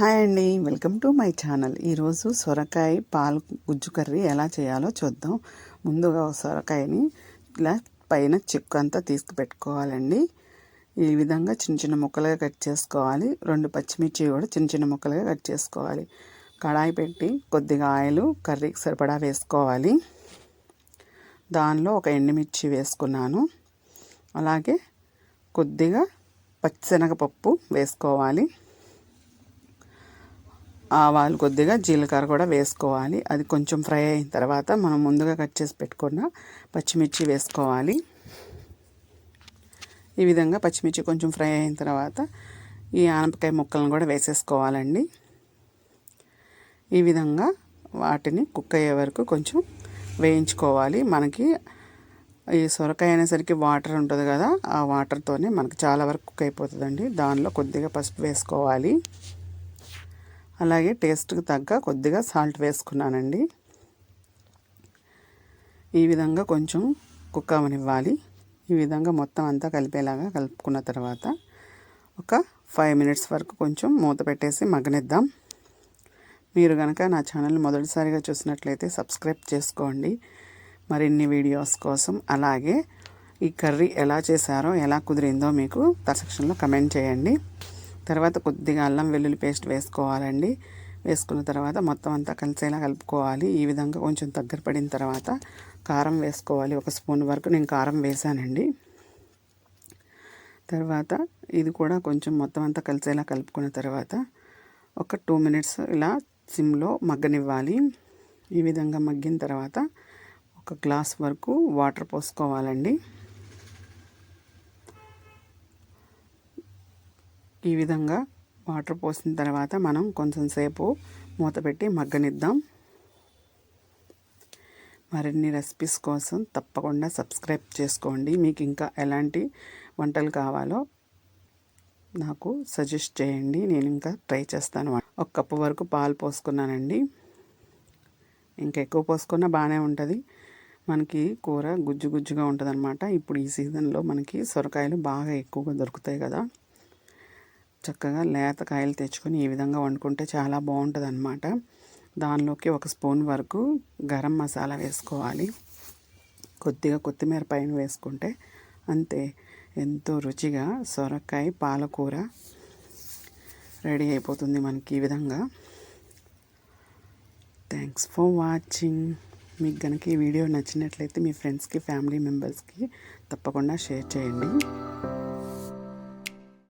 Hi అండి. Welcome to my channel. ఈరోజు సొరకాయ పాలు గుజ్జు కర్రీ ఎలా చేయాలో చూద్దాం. ముందుగా సొరకాయని ఇలా పైన చిక్కు అంతా తీసుకు పెట్టుకోవాలండి ఈ విధంగా చిన్న చిన్న ముక్కలుగా కట్ చేసుకోవాలి. రెండు పచ్చిమిర్చి కూడా చిన్న చిన్న ముక్కలుగా కట్ చేసుకోవాలి. కడాయి పెట్టి కొద్దిగా ఆయిల్ కర్రీకి సరిపడా వేసుకోవాలి. దానిలో ఒక ఎండుమిర్చి వేసుకున్నాను. అలాగే కొద్దిగా పచ్చిశనగపప్పు వేసుకోవాలి. ఆవాలు కొద్దిగా జీలకర్ర కూడా వేసుకోవాలి. అది కొంచెం ఫ్రై అయిన తర్వాత మనం ముందుగా కట్ చేసి పెట్టుకున్న పచ్చిమిర్చి వేసుకోవాలి. ఈ విధంగా పచ్చిమిర్చి కొంచెం ఫ్రై అయిన తర్వాత ఈ ఆనపకాయ ముక్కలను కూడా వేసేసుకోవాలండి. ఈ విధంగా వాటిని కుక్ అయ్యే వరకు కొంచెం వేయించుకోవాలి. మనకి ఈ సొరకాయ అనేసరికి వాటర్ ఉంటుంది కదా ఆ వాటర్తోనే మనకు చాలా వరకు కుక్ అయిపోతుందండి. దానిలో కొద్దిగా పసుపు వేసుకోవాలి. అలాగే టేస్ట్కి తగ్గ కొద్దిగా సాల్ట్ వేసుకున్నానండి. ఈ విధంగా కొంచెం కుక్ అవనివ్వాలి. ఈ విధంగా మొత్తం అంతా కలిపేలాగా కలుపుకున్న తర్వాత ఒక ఫైవ్ మినిట్స్ వరకు కొంచెం మూత పెట్టేసి మగ్గనిద్దాం. మీరు కనుక నా ఛానల్ మొదటిసారిగా చూసినట్లయితే సబ్స్క్రైబ్ చేసుకోండి. మరిన్ని వీడియోస్ కోసం అలాగే ఈ కర్రీ ఎలా చేశారో ఎలా కుదిరిందో మీకు సెక్షన్లో కమెంట్ చేయండి. తర్వాత కొద్దిగా అల్లం వెల్లుల్లి పేస్ట్ వేసుకోవాలండి. వేసుకున్న తర్వాత మొత్తం అంతా కలిసేలా కలుపుకోవాలి. ఈ విధంగా కొంచెం దగ్గర పడిన తర్వాత కారం వేసుకోవాలి. ఒక స్పూన్ వరకు నేను కారం వేసానండి తర్వాత ఇది కూడా కొంచెం మొత్తం అంతా కలిసేలా కలుపుకున్న తర్వాత ఒక టూ మినిట్స్ ఇలా సిమ్లో మగ్గనివ్వాలి. ఈ విధంగా మగ్గిన తర్వాత ఒక గ్లాస్ వరకు వాటర్ పోసుకోవాలండి. ఈ విధంగా వాటర్ పోసిన తర్వాత మనం కొంచెం సేపు మూత పెట్టి మగ్గనిద్దాం. మరిన్ని రెసిపీస్ కోసం తప్పకుండా సబ్స్క్రైబ్ చేసుకోండి. మీకు ఇంకా ఎలాంటి వంటలు కావాలో నాకు సజెస్ట్ చేయండి. నేను ఇంకా ట్రై చేస్తాను. ఒక కప్పు వరకు పాలు పోసుకున్నానండి. ఇంకా ఎక్కువ పోసుకున్నా బాగానే ఉంటుంది. మనకి కూర గుజ్జు గుజ్జుగా ఉంటుంది ఇప్పుడు ఈ సీజన్లో మనకి సొరకాయలు బాగా ఎక్కువగా దొరుకుతాయి కదా. చక్కగా లేత కాయలు తెచ్చుకొని ఈ విధంగా వండుకుంటే చాలా బాగుంటుంది అనమాట దానిలోకి ఒక స్పూన్ వరకు గరం మసాలా వేసుకోవాలి. కొద్దిగా కొత్తిమీర పైన వేసుకుంటే అంతే ఎంతో రుచిగా సొరకాయ పాలకూర రెడీ అయిపోతుంది మనకి ఈ విధంగా. థ్యాంక్స్ ఫర్ వాచింగ్ మీకు కనుక ఈ వీడియో నచ్చినట్లయితే మీ ఫ్రెండ్స్కి ఫ్యామిలీ మెంబర్స్కి తప్పకుండా షేర్ చేయండి.